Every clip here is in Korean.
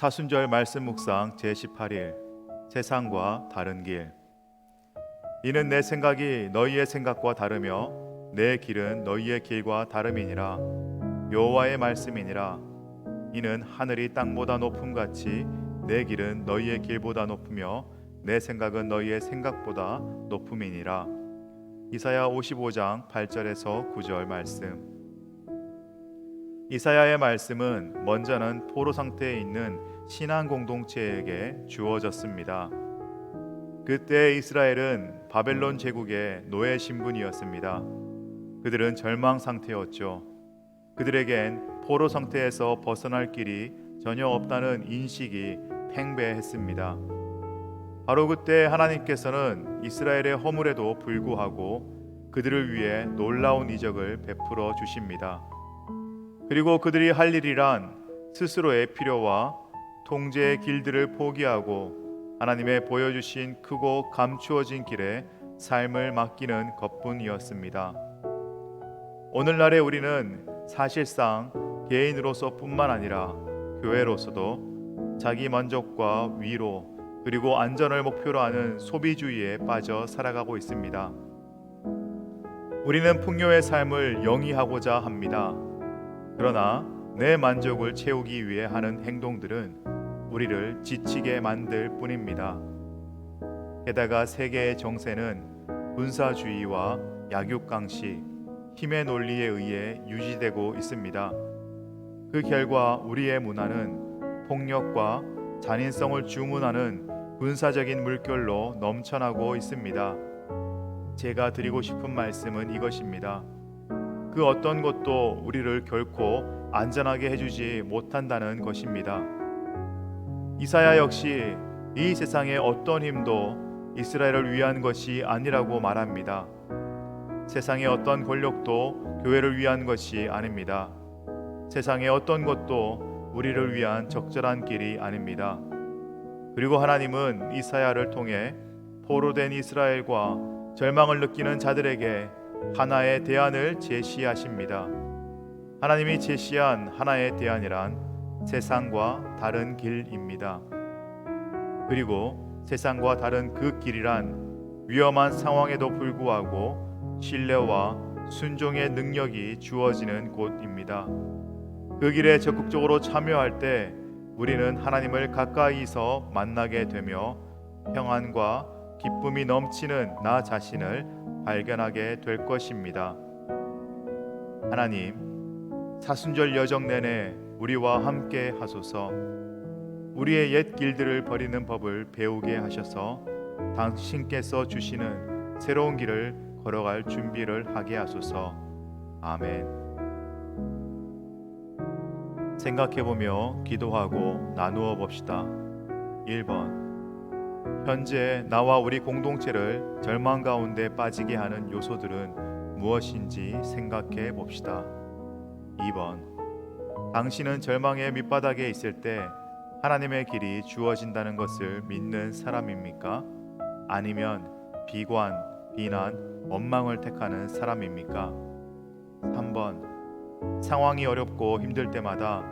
사순절 말씀 묵상 제18일 세상과 다른 길. 이는 내 생각이 너희의 생각과 다르며 내 길은 너희의 길과 다름이니라. 여호와의 말씀이니라. 이는 하늘이 땅보다 높음 같이 내 길은 너희의 길보다 높으며 내 생각은 너희의 생각보다 높음이니라. 이사야 55장 8절에서 9절 말씀 이사야의 말씀은 먼저는 포로 상태에 있는 신앙 공동체에게 주어졌습니다. 그때 이스라엘은 바벨론 제국의 노예 신분이었습니다. 그들은 절망 상태였죠. 그들에겐 포로 상태에서 벗어날 길이 전혀 없다는 인식이 팽배했습니다. 바로 그때 하나님께서는 이스라엘의 허물에도 불구하고 그들을 위해 놀라운 이적을 베풀어 주십니다. 그리고 그들이 할 일이란 스스로의 필요와 통제의 길들을 포기하고 하나님의 보여주신 크고 감추어진 길에 삶을 맡기는 것뿐이었습니다. 오늘날의 우리는 사실상 개인으로서뿐만 아니라 교회로서도 자기 만족과 위로 그리고 안전을 목표로 하는 소비주의에 빠져 살아가고 있습니다. 우리는 풍요의 삶을 영위하고자 합니다. 그러나 내 만족을 채우기 위해 하는 행동들은 우리를 지치게 만들 뿐입니다. 게다가 세계의 정세는 군사주의와 약육강식, 힘의 논리에 의해 유지되고 있습니다. 그 결과 우리의 문화는 폭력과 잔인성을 주문하는 군사적인 물결로 넘쳐나고 있습니다. 제가 드리고 싶은 말씀은 이것입니다. 그 어떤 것도 우리를 결코 안전하게 해주지 못한다는 것입니다. 이사야 역시 이 세상의 어떤 힘도 이스라엘을 위한 것이 아니라고 말합니다. 세상의 어떤 권력도 교회를 위한 것이 아닙니다. 세상의 어떤 것도 우리를 위한 적절한 길이 아닙니다. 그리고 하나님은 이사야를 통해 포로된 이스라엘과 절망을 느끼는 자들에게 하나의 대안을 제시하십니다. 하나님이 제시한 하나의 대안이란 세상과 다른 길입니다. 그리고 세상과 다른 그 길이란 위험한 상황에도 불구하고 신뢰와 순종의 능력이 주어지는 곳입니다. 그 길에 적극적으로 참여할 때 우리는 하나님을 가까이서 만나게 되며 평안과 기쁨이 넘치는 나 자신을 발견하게 될 것입니다. 하나님, 사순절 여정 내내 우리와 함께 하소서. 우리의 옛 길들을 버리는 법을 배우게 하셔서 당신께서 주시는 새로운 길을 걸어갈 준비를 하게 하소서. 아멘. 생각해 보며 기도하고 나누어 봅시다. 1번. 현재 나와 우리 공동체를 절망 가운데 빠지게 하는 요소들은 무엇인지 생각해 봅시다. 2번. 당신은 절망의 밑바닥에 있을 때 하나님의 길이 주어진다는 것을 믿는 사람입니까? 아니면 비관, 비난, 원망을 택하는 사람입니까? 3번. 상황이 어렵고 힘들 때마다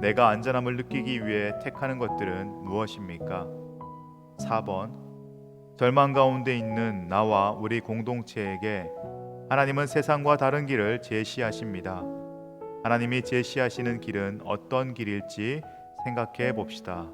내가 안전함을 느끼기 위해 택하는 것들은 무엇입니까? 4번 절망 가운데 있는 나와 우리 공동체에게 하나님은 세상과 다른 길을 제시하십니다. 하나님이 제시하시는 길은 어떤 길일지 생각해 봅시다.